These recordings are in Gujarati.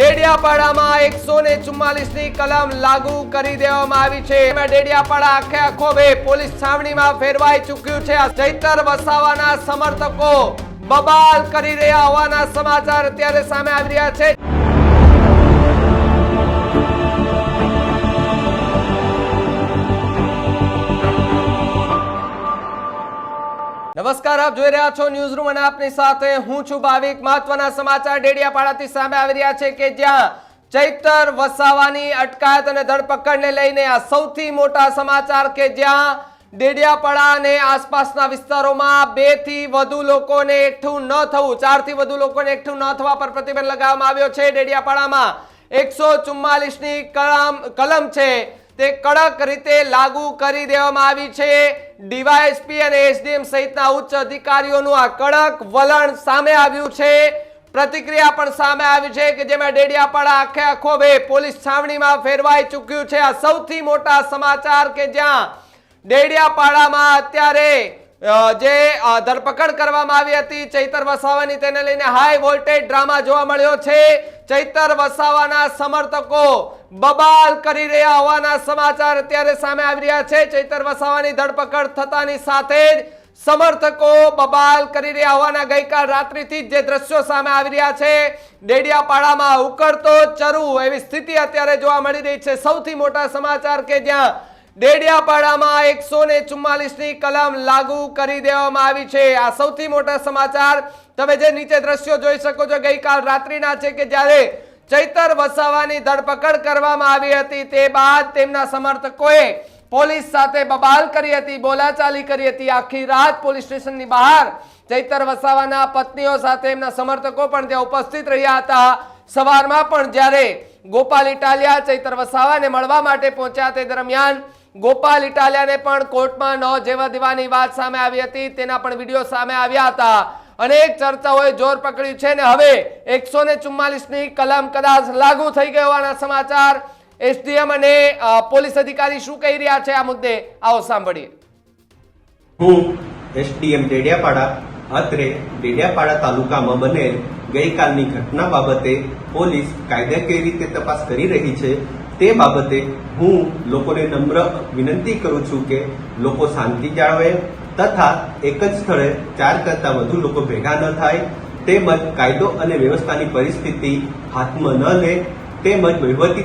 ડેડિયાપાડામાં એકસો ને ચુમ્માલીસની કલમ લાગુ કરી દેવામાં આવી છે. એમાં ડેડિયાપાડા આખે આખો બે પોલીસ છાવણીમાં ફેરવાઈ ચૂક્યું છે. ચૈતર વસાવાના સમર્થકો બબાલ કરી રહ્યા હોવાના સમાચાર અત્યારે સામે આવી રહ્યા છે. નમસ્કાર, આપ જોઈ રહ્યા છો ન્યૂઝ રૂમ અને આપની સાથે હું છું ભાવિક. મહત્વના સમાચાર ડેડિયાપાડાથી સામે આવી રહ્યા છે કે જ્યાં ચૈતર વસાવાની અટકાયત અને ધરપકડને લઈને આ સૌથી મોટા સમાચાર કે જ્યાં ડેડિયાપાડા અને આસપાસના વિસ્તારોમાં બેથી વધુ લોકોને એકઠું ન થવું ચારથી વધુ લોકોને એકઠું ન થવા પર પ્રતિબંધ લગાવવામાં આવ્યો છે. ડેડિયાપાડામાં એકસો ચુમ્માલીસની કલમ કલમ છે. તે કડક રીતે લાગુ કરી દેવામાં આવી છે. ડીવાયએસપી અને એસડીએમ સહિતના ઉચ્ચ અધિકારીઓનું આ કડક વલણ સામે આવ્યું છે. પ્રતિક્રિયા પણ સામે આવી છે કે જેમાં ડેડિયાપાડા આખે આખો બે પોલીસ છાવણીમાં ફેરવાઈ ચૂક્યું છે. આ સૌથી મોટા સમાચાર કે જ્યાં ડેડિયાપાડામાં અત્યારે જે ધરપકડ કરવામાં આવી હતી ચૈતર વસાવાની, તેને લઈને હાઈ વોલ્ટેજ ડ્રામા જોવા મળ્યો છે. ચૈતર વસાવાના સમર્થકો બબાલ કરી રહ્યા હોવાના સમાચાર અત્યારે સામે આવી રહ્યા છે. ચૈતર વસાવાની ધરપકડ થતાની સાથે જ સમર્થકો બબાલ કરી રહ્યા હોવાના ગઈકાલ રાત્રિથી જ દ્રશ્યો સામે આવી રહ્યા છે. ડેડિયાપાડામાં ઉકળતો ચરુ એવી સ્થિતિ અત્યારે જોવા મળી રહી છે. સૌથી મોટા સમાચાર કે જ્યાં ડેડિયાપાડામાં એકસો ને ચુમ્માલીસની કલમ લાગુ કરી દેવામાં આવી છે. આ સૌથી મોટા સમાચાર તમે જે નીચે દ્રશ્યો જોઈ શકો છો, ગઈકાલ રાત્રિના છે કે જ્યારે ચૈતર વસાવાની ધરપકડ કરવામાં આવી હતી, તે બાદ તેમના સમર્થકોએ પોલીસ સાથે બબાલ કરી હતી, બોલાચાલી કરી હતી. આખી રાત પોલીસ સ્ટેશનની બહાર ચૈતર વસાવાના પત્નીઓ સાથે એમના સમર્થકો પણ ત્યાં ઉપસ્થિત રહ્યા હતા. સવારમાં પણ જ્યારે ગોપાલ ઇટાલિયા ચૈતર વસાવાને મળવા માટે પહોંચ્યા તે દરમિયાન ગોપાલ ઇટાલિયાને પણ કોર્ટમાં ન જેવા દેવાની વાત સામે આવી હતી, તેના પણ વીડિયો સામે આવ્યા હતા. અનેક ચર્ચાઓએ જોર પકડ્યું છે ને હવે એકસો ને ચુમ્માલીસની કલમ કદાચ લાગુ થઈ ગઈ હોવાના સમાચાર. એસડીએમ અને પોલીસ અધિકારી શું કહી રહ્યા છે આ મુદ્દે? આવો સાંભળીએ. હું એસડીએમ ડેડિયાપાડા, અત્રે ડેડિયાપાડા તાલુકામાં બનેલ ગઈકાલની ઘટના બાબતે પોલીસ કાયદાકીય રીતે તપાસ કરી રહી છે. તે બાબતે હું લોકોને નમ્ર વિનંતી કરું છું કે લોકો શાંતિ જાળવે તથા એક જ સ્થળે ચાર કરતાં વધુ લોકો ભેગા ન થાય, તેમજ કાયદો અને વ્યવસ્થાની પરિસ્થિતિ હાથમાં ન લે, તેમજ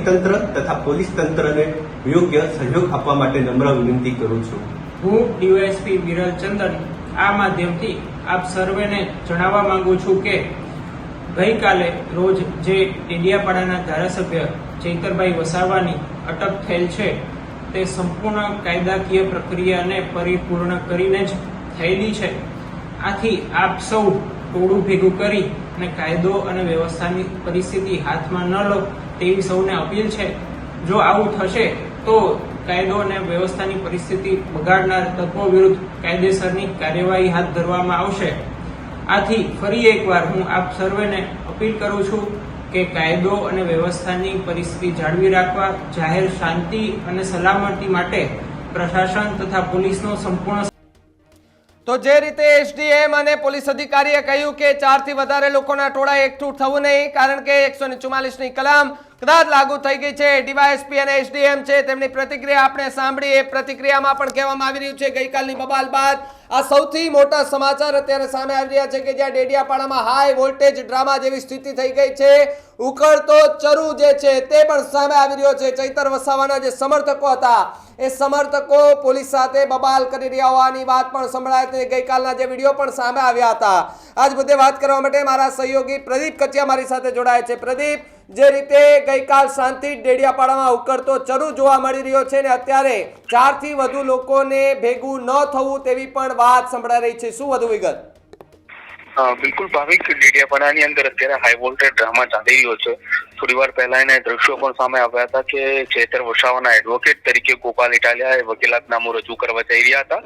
તંત્ર તથા પોલીસ તંત્રને યોગ્ય સહયોગ આપવા માટે નમ્ર વિનંતી કરું છું. હું ડીવાયએસપી વિરલ ચંદન આ માધ્યમથી આપ સર્વેને જણાવવા માંગુ છું કે ગઈકાલે રોજ જે ડેડિયાપાડાના ધારાસભ્ય ચૈતરભાઈ વસાવાની અટક થયેલ છે. તે સંપૂર્ણ કાયદાકીય પ્રક્રિયાને પરિપૂર્ણ કરીને જ થયેલી છે. આથી આપ સૌ ટોળું ભેગું કરી અને કાયદો અને વ્યવસ્થાની પરિસ્થિતિ હાથમાં ન લો તેવી સૌને અપીલ છે. જો આવું થશે, તો કાયદો અને વ્યવસ્થાની પરિસ્થિતિ બગાડનાર તત્વો વિરુદ્ધ કાયદેસરની કાર્યવાહી હાથ ધરવામાં આવશે. આથી ફરી એકવાર હું આપ સર્વેને અપીલ કરું છું કે કાયદો અને વ્યવસ્થાની પરિસ્થિતિ જાળવી રાખવા, જાહેર શાંતિ અને સલામતી માટે પ્રશાસન તથા પોલીસનો સંપૂર્ણ તો જે રીતે એસડીએમ અને પોલીસ અધિકારીએ કહ્યું કે ચારથી વધારે લોકોના ટોળા એકઠું થવું નહીં, કારણ કે એકસો ને કલમ કદાચ લાગુ થઈ ગઈ છે. ડીવાયએસપી અને એસડીએમ છે, તેમની પ્રતિક્રિયા આપણે સાંભળી. એ પ્રતિક્રિયામાં પણ કહેવામાં આવી રહ્યું છે ગઈકાલની બબાલ બાદ આ સૌથી મોટા સમાચાર અત્યારે સામે આવી રહ્યા છે કે જ્યાં ડેડિયાપાડામાં હાઈ વોલ્ટેજ ડ્રામા જેવી સ્થિતિ થઈ ગઈ છે. ઉકળતો ચરુ જે છે તે પણ સામે આવી રહ્યો છે. ચૈતર વસાવાના જે સમર્થકો હતા એ સમર્થકો પોલીસ સાથે બબાલ કરી રહ્યા હોવાની વાત પણ સંભળાય છે ગઈકાલના જે વીડિયો પણ સામે આવ્યા હતા. આજ મુદ્દે વાત કરવા માટે મારા સહયોગી પ્રદીપ કચિયા મારી સાથે જોડાયા છે. પ્રદીપ, જે રીતે ગઈકાલ શાંતિ ડેડિયાપાડામાં ઉકળતો ચરુ જોવા મળી રહ્યો છે ને અત્યારે ચારથી વધુ લોકોને ભેગું ન થવું તેવી પણ વાત સંભળાઈ રહી છે. શું વધુ વિગત? બિલકુલ ભાવિક ડેડિયાપાડાની અંદર અત્યારે હાઈ વોલ્ટેજ ડ્રામા ચાલી રહ્યો છે. થોડી વાર પહેલા એના દ્રશ્યો પણ સામે આવ્યા હતા કે ચેતર વસાવાના એડવોકેટ તરીકે ગોપાલ ઇટાલિયાએ એ વકીલાત નામું રજૂ કરવા જઈ રહ્યા હતા.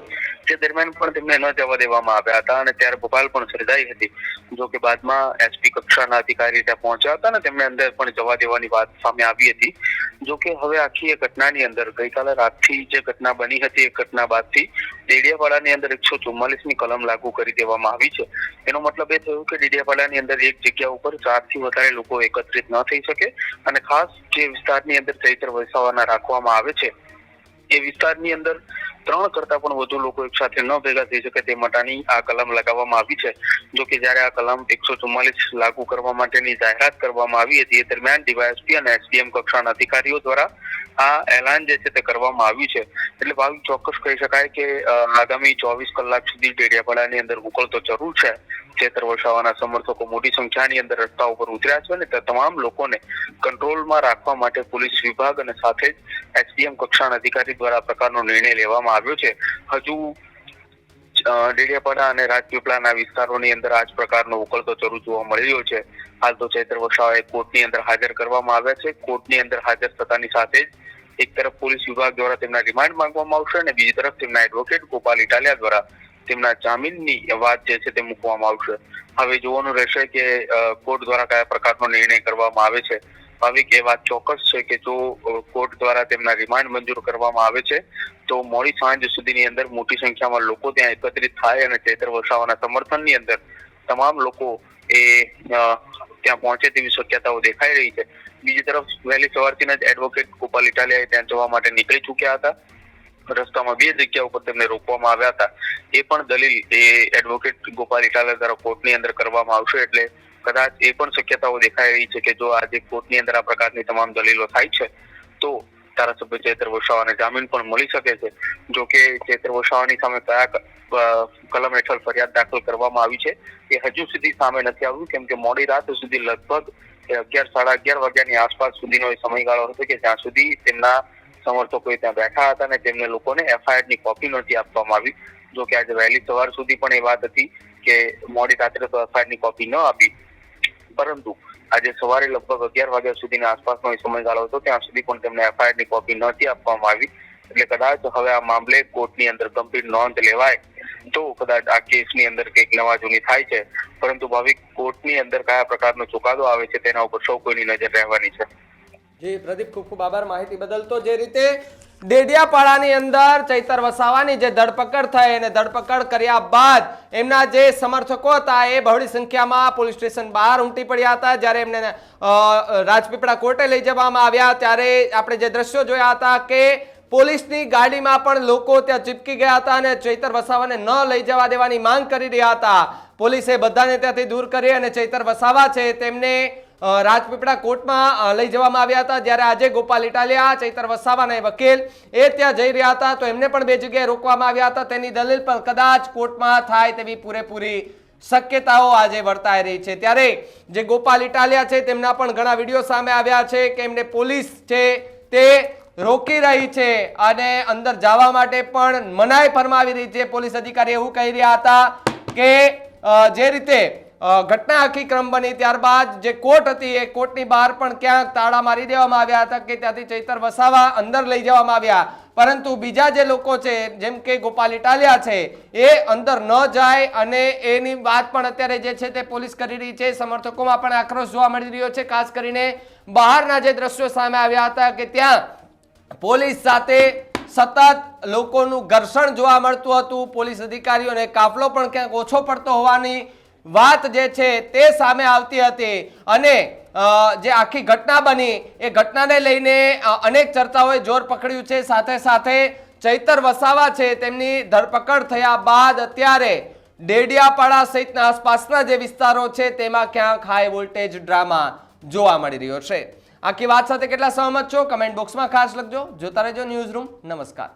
તે દરમિયાન પણ તેમને ન જવા દેવામાં આવ્યા હતા અને ત્યારે ભોપાલ પણ સર્જાઈ હતી. જો કે બાદમાં એસપી કક્ષાના અધિકારી ત્યાં પહોંચ્યા હતા અને તેમને અંદર પણ જવા દેવાની વાત સામે આવી હતી. જો કે હવે આખી એ ઘટનાની અંદર, ગઈકાલે રાતથી જે ઘટના બની હતી, એ ઘટના બાદથી ડેડિયાપાડાની અંદર એકસો ની કલમ લાગુ કરી દેવામાં આવી છે. એનો મતલબ એ થયો કે ડેડિયાપાડાની અંદર એક જગ્યા ઉપર ચારથી વધારે લોકો એકત્રિત ન થઈ શકે અને ખાસ જે વિસ્તારની અંદર ચૈત્ર વસાવાના રાખવામાં આવે છે, એ વિસ્તારની અંદર ત્રણ કરતા પણ વધુ લોકો એક સાથે ન ભેગા થઈ શકે તે માટેની આ કલમ લગાવવામાં આવી છે. જો કે જ્યારે આ કલમ એકસો ચુમ્માલીસ લાગુ કરવા માટેની જાહેરાત કરવામાં આવી હતી, એ દરમિયાન ડીવાયએસપી અને એસડીએમ કક્ષાના અધિકારીઓ દ્વારા આ એલાન જે છે તે કરવામાં આવ્યું છે. એટલે ભાવિક ચોક્કસ કહી શકાય કે આગામી ચોવીસ કલાક સુધી ડેડિયાપાડાની અંદર ઉકળતો જરૂર છે. ચેતર વસાવાના સમર્થકો મોટી સંખ્યાની અંદર રસ્તા ઉપર ઉતર્યા છે અને તમામ લોકોને કંટ્રોલમાં રાખવા માટે પોલીસ વિભાગ અને સાથે જ એસડીએમ કક્ષાના અધિકારી દ્વારા પ્રકારનો નિર્ણય લેવામાં આવ્યો છે. હજુ ડેડિયાપાડા અને રાજપીપળાના વિસ્તારોની અંદર આ જ પ્રકારનો ઉકળતો ચરુ જોવા મળી રહ્યો છે. હાલ તો ચૈત્ર વસાવાએ કોર્ટની અંદર હાજર કરવામાં આવ્યા છે. કોર્ટની અંદર હાજર થતાની સાથે જ એક તરફ પોલીસ વિભાગ દ્વારા તેમના રિમાન્ડ માંગવામાં આવશે અને બીજી તરફ તેમના એડવોકેટ ગોપાલ ઇટાલિયા દ્વારા તેમના જામીનની વાત જે છે તે મૂકવામાં આવશે. હવે જોવાનું રહેશે કે કોર્ટ દ્વારા કયા પ્રકારનો નિર્ણય કરવામાં આવે છે. ભાવિક, એ વાત ચોક્કસ છે કે જો કોર્ટ દ્વારા તેમના રિમાન્ડ મંજૂર કરવામાં આવે છે, તો મોડી સાંજ સુધીની અંદર મોટી સંખ્યામાં લોકો ત્યાં એકત્રિત થાય અને ચૈત્ર વસાવાના સમર્થનની અંદર તમામ લોકો એ ત્યાં પહોંચે તેવી શક્યતાઓ દેખાઈ રહી છે. બીજી તરફ વહેલી સવારથી જ એડવોકેટ ગોપાલ ઇટાલિયાએ ત્યાં જવા માટે નીકળી ચૂક્યા હતા. રસ્તામાં બે જગ્યા ઉપર તેમને રોકવામાં આવ્યા હતા. એ પણ દલીલ એ એડવોકેટ ગોપાલ ઇટાલા દ્વારા કોર્ટની અંદર કરવામાં આવશે એટલે કદાચ એ પણ શક્યતાઓ દેખાઈ રહી છે કે જો આજે કોર્ટની અંદર આ પ્રકારની તમામ દલીલો થાય છે, તો ધારાસભ્ય ચેતર વસાવાને જામીન પણ મળી શકે છે. જો કે ચેતર વસાવાની સામે કયા કલમ હેઠળ ફરિયાદ દાખલ કરવામાં આવી છે, એ હજુ સુધી સામે નથી આવ્યું, કેમ કે મોડી રાત સુધી લગભગ અગિયાર, સાડા અગિયાર વાગ્યાની આસપાસ સુધીનો એ સમયગાળો હતો કે જ્યાં સુધી તેમના સમર્થકો ત્યાં બેઠા હતા અને તેમને લોકોને એફઆઈઆરની કોપી નહોતી આપવામાં આવી. જો કે આજે વહેલી સવાર સુધી પણ એ વાત હતી કે મોડી રાત્રે તો એફઆઈઆરની કોપી ન આપી. પરંતુ આજે સવારે લગભગ અગિયાર વાગ્યા સુધીના આસપાસનો સમયગાળો હતો, ત્યાં સુધી પણ તેમને એફઆઈઆરની કોપી નહોતી આપવામાં આવી. એટલે કદાચ હવે આ મામલે કોર્ટની અંદર ગંભીર નોંધ લેવાય, તો કદાચ આ કેસની અંદર કંઈક નવા જૂની થાય છે. પરંતુ ભાવિક કોર્ટની અંદર કયા પ્રકારનો ચુકાદો આવે છે તેના ઉપર સૌ કોઈની નજર રહેવાની છે. જી, પ્રદીપ, ખૂબ ખૂબ આભાર માહિતી બદલ. તો જે રીતે ડેડિયાપાડાની અંદર ચૈતર વસાવાની જે ધરપકડ થઈ અને ધરપકડ કર્યા બાદ એમના જે સમર્થકો હતા એ બહોળી સંખ્યામાં પોલીસ સ્ટેશન બહાર ઉમટી પડ્યા હતા. જ્યારે એમને રાજપીપળા કોર્ટે લઈ જવામાં આવ્યા, ત્યારે આપણે જે દ્રશ્યો જોયા હતા કે પોલીસની ગાડીમાં પણ લોકો ત્યાં ચીપકી ગયા હતા અને ચૈતર વસાવાને ન લઈ જવા દેવાની માંગ કરી રહ્યા હતા. પોલીસે બધાને ત્યાંથી દૂર કરી અને ચૈતર વસાવા છે તેમને રાજપીપળા કોર્ટમાં લઈ જવામાં આવ્યા હતા. જ્યારે આજે ગોપાલ ઇટાલિયા, ચૈતર વસાવાના વકીલ એ ત્યાં જઈ રહ્યા હતા. તો એમને પણ બે જગ્યાએ રોકવામાં આવ્યા હતા. તેની દલીલ પણ કદાચ કોર્ટમાં થાય તેવી પૂરેપૂરી શક્યતાઓ આજે વર્તાઈ રહી છે. ત્યારે જે ગોપાલ ઇટાલિયા છે, તેમના પણ ઘણા વીડિયો સામે આવ્યા છે કે એમને પોલીસ છે તે રોકી રહી છે અને અંદર જવા માટે પણ મનાઈ ફરમાવી રહી છે. પોલીસ અધિકારી એવું કહી રહ્યા હતા કે જે રીતે ઘટના આખી ક્રમ બની. ત્યારબાદ જે કોર્ટ હતી, એ કોર્ટની બહાર પણ ક્યાંક તાળા મારી દેવામાં આવ્યા હતા કે ત્યાંથી ચૈતર વસાવા અંદર લઈ જવામાં આવ્યા. પરંતુ બીજા જે લોકો છે, જેમ કે ગોપાલ ઇટાલિયા છે, એ અંદર ન જાય અને એની વાત પણ અત્યારે જે છે તે પોલીસ કરી રહી છે. સમર્થકોમાં પણ આક્રોશ જોવા મળી રહ્યો છે. ખાસ કરીને બહારના જે દ્રશ્યો સામે આવ્યા હતા કે ત્યાં પોલીસ સાથે સતત લોકોનું ઘર્ષણ જોવા મળતું હતું. પોલીસ અધિકારીઓને કાફલો પણ ક્યાંક ઓછો પડતો હોવાની વાત જે છે તે સામે આવતી હતી અને જે આખી ઘટના બની, એ ઘટનાને લઈને અનેક ચર્ચાઓએ જોર પકડ્યું છે. સાથે સાથે ચૈતર વસાવા છે તેમની ધરપકડ થયા બાદ અત્યારે ડેડિયાપાડા સહિતના આસપાસના જે વિસ્તારો છે તેમાં ક્યાંક હાઈ વોલ્ટેજ ડ્રામા જોવા મળી રહ્યો છે. આખી વાત સાથે કેટલા સહમત છો? કમેન્ટ બોક્સમાં ખાસ લખજો. જોતા રહેજો ન્યૂઝ રૂમ નમસ્કાર.